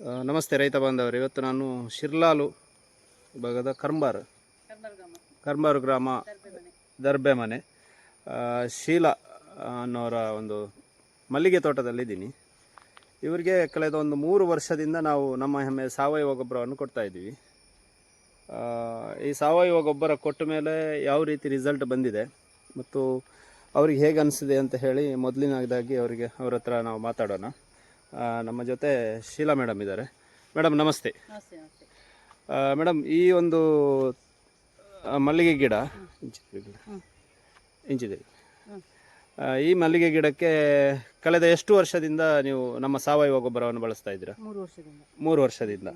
ನಮಸ್ತೆ ರೈತ ಬಾಂಧವರು. ಇವತ್ತು ನಾನು ಶಿರ್ಲಾಲು ಭಾಗದ ಕರ್ಮಾರ್ ಕರ್ಮಾರು ಗ್ರಾಮ ದರ್ಬೆ ಮನೆ ಶೀಲಾ ಅನ್ನೋರ ಒಂದು ಮಲ್ಲಿಗೆ ತೋಟದಲ್ಲಿದ್ದೀನಿ. ಇವರಿಗೆ ಕಳೆದ ಒಂದು ಮೂರು ವರ್ಷದಿಂದ ನಾವು ನಮ್ಮ ಹೆಮ್ಮೆ ಸಾವಯವ ಗೊಬ್ಬರವನ್ನು ಕೊಡ್ತಾ ಇದ್ದೀವಿ. ಈ ಸಾವಯವ ಗೊಬ್ಬರ ಕೊಟ್ಟ ಮೇಲೆ ಯಾವ ರೀತಿ ರಿಸಲ್ಟ್ ಬಂದಿದೆ ಮತ್ತು ಅವ್ರಿಗೆ ಹೇಗೆ ಅನಿಸಿದೆ ಅಂತ ಹೇಳಿ ಮೊದಲಿನದಾಗಿ ಅವರಿಗೆ ಅವ್ರ ಹತ್ರ ನಾವು ಮಾತಾಡೋಣ. ನಮ್ಮ ಜೊತೆ ಶೀಲಾ ಮೇಡಮ್ ಇದ್ದಾರೆ. ಮೇಡಮ್ ನಮಸ್ತೆ. ಮೇಡಮ್ ಈ ಒಂದು ಮಲ್ಲಿಗೆ ಗಿಡ ಇಂಚಿದೆ. ಈ ಮಲ್ಲಿಗೆ ಗಿಡಕ್ಕೆ ಕಳೆದ ಎಷ್ಟು ವರ್ಷದಿಂದ ನೀವು ನಮ್ಮ ಸಾವಯವ ಗೊಬ್ಬರವನ್ನು ಬಳಸ್ತಾ ಇದ್ದೀರಾ? ಮೂರು ವರ್ಷದಿಂದ.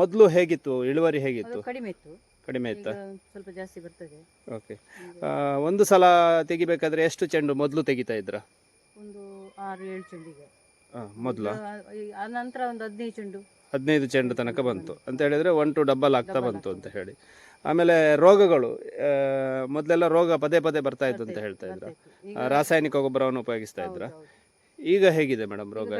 ಮೊದಲು ಹೇಗಿತ್ತು? ಇಳುವರಿ ಹೇಗಿತ್ತು? ಕಡಿಮೆ ಇತ್ತು. ಕಡಿಮೆ ಈಗ ಇತ್ತಾ ಸ್ವಲ್ಪ ಜಾಸ್ತಿ ಬರ್ತದೆ. ಓಕೆ. ಒಂದು ಸಲ ತೆಗಿಬೇಕಾದ್ರೆ ಎಷ್ಟು ಚೆಂಡು ಮೊದಲು ತೆಗಿತಾ ಇದ್ರಾ ಒಂದು ಆರು ಏಳು ಚೆಂಡಿಗೆ. ಮೊದಲು? ಆ ನಂತರ ಒಂದು ಹದಿನೈದು ಚೆಂಡು. ಹದಿನೈದು ಚೆಂಡು ತನಕ ಬಂತು. ಅಂತ ಹೇಳಿದ್ರೆ ಒನ್ ಟು ಡಬಲ್ ಆಗ್ತಾ ಬಂತು ಅಂತ ಹೇಳಿ. ಆಮೇಲೆ ರೋಗಗಳು ಮೊದಲೆಲ್ಲ ರೋಗ ಪದೇ ಪದೇ ಬರ್ತಾ ಇತ್ತು ಅಂತ ಹೇಳ್ತಾ ಇದ್ರ. ರಾಸಾಯನಿಕ ಗೊಬ್ಬರವನ್ನು ಉಪಯೋಗಿಸ್ತಾ ಇದ್ರ. ಈಗ ಹೇಗಿದೆ ಮೇಡಮ್ ರೋಗ?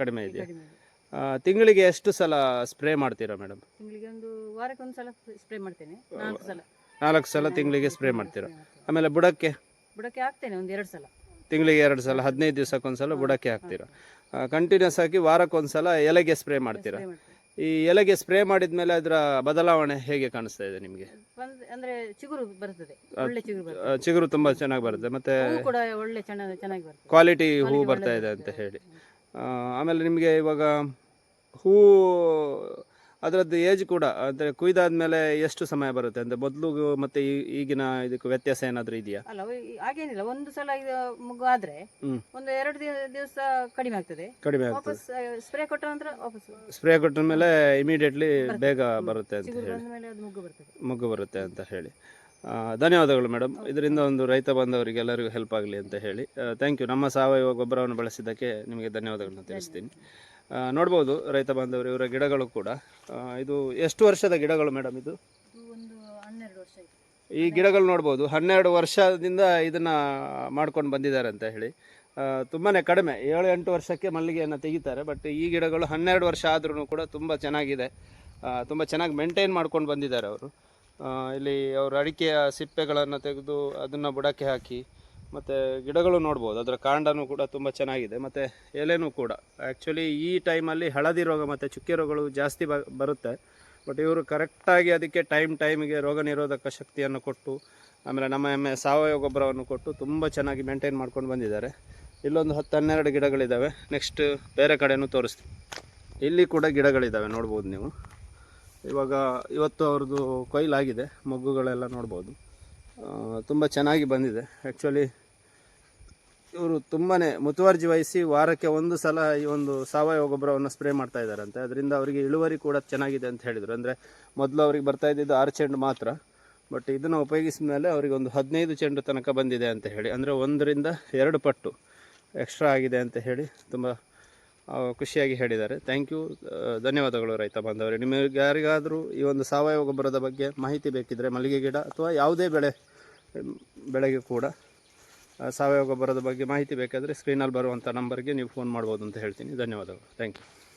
ಕಡಿಮೆ ಇದೆ. ಇದೆಯಾ? ತಿಂಗಳಿಗೆ ಎಷ್ಟು ಸಲ ಸ್ಪ್ರೇ ಮಾಡ್ತೀರಾ ಮೇಡಮ್? ತಿಂಗಳಿಗೆ ಒಂದು ವಾರಕ್ಕೆ ಒಂದು ಸಲ ಸ್ಪ್ರೇ ಮಾಡ್ತೇನೆ. ನಾಲ್ಕು ಸಲ. ನಾಲ್ಕು ಸಲ ತಿಂಗಳಿಗೆ ಸ್ಪ್ರೇ ಮಾಡ್ತೀರಾ? ಆಮೇಲೆ ಬುಡಕ್ಕೆ? ಬುಡಕ್ಕೆ ಹಾಕ್ತೇನೆ ಒಂದು ಎರಡು ಸಲ. ತಿಂಗಳಿಗೆ ಎರಡು ಸಲ ಹದಿನೈದು ದಿವಸಕ್ಕೊಂದ್ಸಲ ಬುಡಕ್ಕೆ ಹಾಕ್ತೀರಾ? ಕಂಟಿನ್ಯೂಸ್ ಆಗಿ ವಾರಕ್ಕೊಂದ್ಸಲ ಎಲೆಗೆ ಸ್ಪ್ರೇ ಮಾಡ್ತೀರಾ? ಈ ಎಲೆಗೆ ಸ್ಪ್ರೇ ಮಾಡಿದ ಮೇಲೆ ಅದರ ಬದಲಾವಣೆ ಹೇಗೆ ಕಾಣಿಸ್ತಾ ಇದೆ ನಿಮಗೆ? ಅಂದ್ರೆ ಚಿಗುರು ಬರ್ತದೆ ಒಳ್ಳೆ ಚಿಗುರು ಬರ್ತದೆ. ಚಿಗುರು ತುಂಬಾ ಚೆನ್ನಾಗಿ ಬರುತ್ತೆ ಮತ್ತೆ ಹೂ ಕೂಡ ಒಳ್ಳೆ ಚೆನ್ನಾಗಿ ಚೆನ್ನಾಗಿ ಬರ್ತದೆ. ಕ್ವಾಲಿಟಿ ಹೂ ಬರ್ತಾ ಇದೆ ಅಂತ ಹೇಳಿ. ಆಮೇಲೆ ನಿಮಗೆ ಇವಾಗ ಹೂ ಅದರದ್ದು ಏಜ್ ಕೂಡ ಅಂದರೆ ಕುಯ್ದಾದ್ಮೇಲೆ ಎಷ್ಟು ಸಮಯ ಬರುತ್ತೆ? ಅಂದರೆ ಮೊದಲು ಮತ್ತೆ ಈ- ಈಗಿನ ಇದಕ್ಕೆ ವ್ಯತ್ಯಾಸ ಏನಾದರೂ ಇದೆಯಾ? ಅಲ್ಲ ಈ- ಹಾಗೇನಿಲ್ಲ. ಒಂದು ಸಲ ಇದು ಮಗು ಆದ್ರೆ ಹ್ಮ್. ಒಂದು ಎರಡು ದಿವಸ ಕಡಿಮೆ ಆಗ್ತದೆ. ಕಡಿಮೆ ಆಗ್ತದೆ. ವಾಪಸ್ ಸ್ಪ್ರೇ ಕೊಟ್ಟ ನಂತರ ವಾಪಸ್ ಸ್ಪ್ರೇ ಕೊಟ್ಟ ಮೇಲೆ ಇಮಿಡಿಯೇಟ್ಲಿ ಬೇಗ ಬರುತ್ತೆ ಅಂತ ಚಿಗುರು ಹೇಳಿ. ಬಂದ ಮೇಲೆ ಅದು ಮುಗ್ಗು ಬರ್ತದೆ. ಮಗು ಬರುತ್ತೆ ಅಂತ ಹೇಳಿ. ಆ, ಧನ್ಯವಾದಗಳು ಮೇಡಮ್ ಇದರಿಂದ ಒಂದು ರೈತ ಬಾಂಧವರಿಗೆ ಎಲ್ಲರಿಗೂ ಹೆಲ್ಪ್ ಆಗಲಿ ಅಂತ ಹೇಳಿ. ಥ್ಯಾಂಕ್ ಯು ನಮ್ಮ ಸಾವಯವ ಗೊಬ್ಬರವನ್ನು ಬಳಸಿದ್ದಕ್ಕೆ ನಿಮಗೆ ಧನ್ಯವಾದಗಳನ್ನು ತಿಳಿಸ್ತೀನಿ. ನೋಡ್ಬೋದು ರೈತ ಬಾಂಧವರು ಇವರ ಗಿಡಗಳು ಕೂಡ. ಇದು ಎಷ್ಟು ವರ್ಷದ ಗಿಡಗಳು ಮೇಡಮ್ ಇದು? ಈ ಗಿಡಗಳು ನೋಡ್ಬೋದು ಹನ್ನೆರಡು ವರ್ಷದಿಂದ ಇದನ್ನು ಮಾಡ್ಕೊಂಡು ಬಂದಿದ್ದಾರೆ ಅಂತ ಹೇಳಿ. ತುಂಬಾ ಕಡಿಮೆ ಏಳು ಎಂಟು ವರ್ಷಕ್ಕೆ ಮಲ್ಲಿಗೆಯನ್ನು ತೆಗಿತಾರೆ ಬಟ್ ಈ ಗಿಡಗಳು ಹನ್ನೆರಡು ವರ್ಷ ಆದ್ರೂ ಕೂಡ ತುಂಬ ಚೆನ್ನಾಗಿದೆ. ತುಂಬ ಚೆನ್ನಾಗಿ ಮೇಂಟೈನ್ ಮಾಡ್ಕೊಂಡು ಬಂದಿದ್ದಾರೆ ಅವರು. ಇಲ್ಲಿ ಅವರು ಅಡಿಕೆಯ ಸಿಪ್ಪೆಗಳನ್ನು ತೆಗೆದು ಅದನ್ನು ಬುಡಕ್ಕೆ ಹಾಕಿ ಮತ್ತು ಗಿಡಗಳು ನೋಡ್ಬೋದು. ಅದರ ಕಾಂಡನೂ ಕೂಡ ತುಂಬ ಚೆನ್ನಾಗಿದೆ. ಮತ್ತು ಎಲೆನೂ ಕೂಡ. ಆ್ಯಕ್ಚುಲಿ ಈ ಟೈಮಲ್ಲಿ ಹಳದಿ ರೋಗ ಮತ್ತು ಚುಕ್ಕೆ ರೋಗಗಳು ಜಾಸ್ತಿ ಬರುತ್ತೆ. ಬಟ್ ಇವರು ಕರೆಕ್ಟಾಗಿ ಅದಕ್ಕೆ ಟೈಮ್ ಟೈಮಿಗೆ ರೋಗ ನಿರೋಧಕ ಶಕ್ತಿಯನ್ನು ಕೊಟ್ಟು, ಆಮೇಲೆ ನಮ್ಮ ಎಮ್ಮೆ ಸಾವಯವ ಗೊಬ್ಬರವನ್ನು ಕೊಟ್ಟು ತುಂಬ ಚೆನ್ನಾಗಿ ಮೇಂಟೈನ್ ಮಾಡ್ಕೊಂಡು ಬಂದಿದ್ದಾರೆ. ಇಲ್ಲೊಂದು ಹತ್ತು ಹನ್ನೆರಡು ಗಿಡಗಳಿದ್ದಾವೆ ನೆಕ್ಸ್ಟ್ ಬೇರೆ ಕಡೆಯೂ ತೋರಿಸ್ತೀನಿ. ಇಲ್ಲಿ ಕೂಡ ಗಿಡಗಳಿದ್ದಾವೆ ನೋಡ್ಬೋದು ನೀವು. ಇವಾಗ ಇವತ್ತು ಅವ್ರದ್ದು ಕೊಯ್ಲಾಗಿದೆ. ಮೊಗ್ಗುಗಳೆಲ್ಲ ನೋಡ್ಬೋದು. ತುಂಬ ಚೆನ್ನಾಗಿ ಬಂದಿದೆ. ಆ್ಯಕ್ಚುಲಿ ಇವರು ತುಂಬಾ ಮುತುವರ್ಜಿ ವಹಿಸಿ ವಾರಕ್ಕೆ ಒಂದು ಸಲ ಈ ಒಂದು ಸಾವಯವ ಗೊಬ್ಬರವನ್ನು ಸ್ಪ್ರೇ ಮಾಡ್ತಾ ಇದ್ದಾರಂತೆ. ಅದರಿಂದ ಅವರಿಗೆ ಇಳುವರಿ ಕೂಡ ಚೆನ್ನಾಗಿದೆ ಅಂತ ಹೇಳಿದರು. ಅಂದರೆ ಮೊದಲು ಅವ್ರಿಗೆ ಬರ್ತಾ ಇದ್ದಿದ್ದು ಆರು ಚೆಂಡು ಮಾತ್ರ. ಬಟ್ ಇದನ್ನು ಉಪಯೋಗಿಸಿದ ಮೇಲೆ ಅವರಿಗೆ ಒಂದು ಹದಿನೈದು ಚೆಂಡು ತನಕ ಬಂದಿದೆ ಅಂತ ಹೇಳಿ. ಅಂದರೆ ಒಂದರಿಂದ ಎರಡು ಪಟ್ಟು ಎಕ್ಸ್ಟ್ರಾ ಆಗಿದೆ ಅಂತ ಹೇಳಿ ತುಂಬ ಖುಷಿಯಾಗಿ ಹೇಳಿದ್ದಾರೆ. ಥ್ಯಾಂಕ್ ಯು ಧನ್ಯವಾದಗಳು ರೈತ ಬಾಂಧವರೇ. ನಿಮಗೆ ಯಾರಿಗಾದರೂ ಈ ಒಂದು ಸಾವಯವ ಗೊಬ್ಬರದ ಬಗ್ಗೆ ಮಾಹಿತಿ ಬೇಕಿದ್ದರೆ ಮಲ್ಲಿಗೆ ಗಿಡ ಅಥವಾ ಯಾವುದೇ ಬೆಳೆ, ಬೆಳೆಗೆ ಕೂಡ ಸಾವಯವ ಗೊಬ್ಬರದ ಬಗ್ಗೆ ಮಾಹಿತಿ ಬೇಕಾದರೆ ಸ್ಕ್ರೀನಲ್ಲಿ ಬರುವಂಥ ನಂಬರ್ಗೆ ನೀವು ಫೋನ್ ಮಾಡ್ಬೋದು ಅಂತ ಹೇಳ್ತೀನಿ. ಧನ್ಯವಾದಗಳು. Thank you